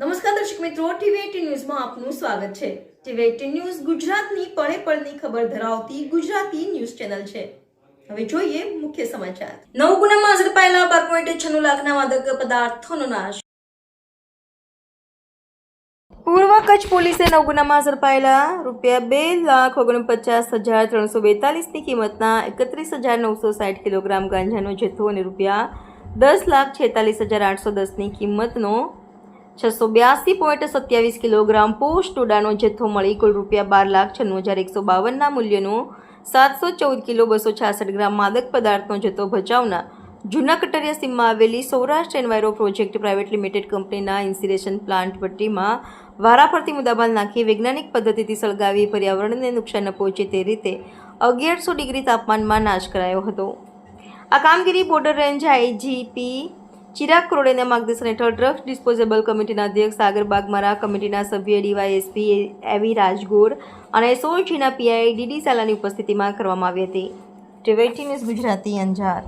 નમસ્કાર દર્શક મિત્રો ટીવી એટીન ન્યૂઝમાં આપનું સ્વાગત છે. ટીવી એટીન ન્યૂઝ ગુજરાતની પળે પળની ખબર ધરાવતી ગુજરાતી ન્યૂઝ ચેનલ છે. હવે જોઈએ મુખ્ય સમાચાર. નવ ગુનામાં ઝડપાયેલા બાર પોઈન્ટ છન્નું લાખના માદક પદાર્થોનો નાશ. પૂર્વ કચ્છ પોલીસે નવ ગુનામાં ઝડપાયેલા રૂપિયા બે લાખ ઓગણપચાસ હજાર ત્રણસો બેતાલીસની કિંમતના એકત્રીસ હજાર નવસો સાઠ કિલોગ્રામ ગાંજાનો જથ્થો અને રૂપિયા દસ લાખ છેતાલીસ હજાર આઠસો દસની કિંમતનો છસો બ્યાસી પોઈન્ટ સત્યાવીસ કિલોગ્રામ પોસ્ટ ટોડાનો જથ્થો મળી કુલ રૂપિયા બાર લાખ છન્નું હજાર એકસો બાવનના મૂલ્યનો સાતસો ચૌદ કિલો બસો છાસઠ ગ્રામ માદક પદાર્થનો જથ્થો ભચાવના જૂના કટરિયા સીમમાં આવેલી Saurashtra enviro project private limited કંપનીના ઇન્સિરેશન પ્લાન્ટ ભટ્ટીમાં વારાફરતી મુદ્દામાલ નાખી વૈજ્ઞાનિક પદ્ધતિથી સળગાવી પર્યાવરણને નુકસાન ન પહોંચે તે રીતે અગિયારસો ડિગ્રી તાપમાનમાં નાશ કરાયો હતો. આ કામગીરી બોર્ડર રેન્જ આઈજીપી ચિરાગ કરોડેના માર્ગદર્શન હેઠળ ડ્રગ્સ ડિસ્પોઝેબલ કમિટીના અધ્યક્ષ સાગર બાગમારા, કમિટીના સભ્ય ડીવાયએસપી એવી રાજગોર અને સોળજીના પીઆઈ ડીડી સાલાની ઉપસ્થિતિમાં કરવામાં આવી હતી. ટીવેટી ન્યૂઝ ગુજરાતી અંજાર.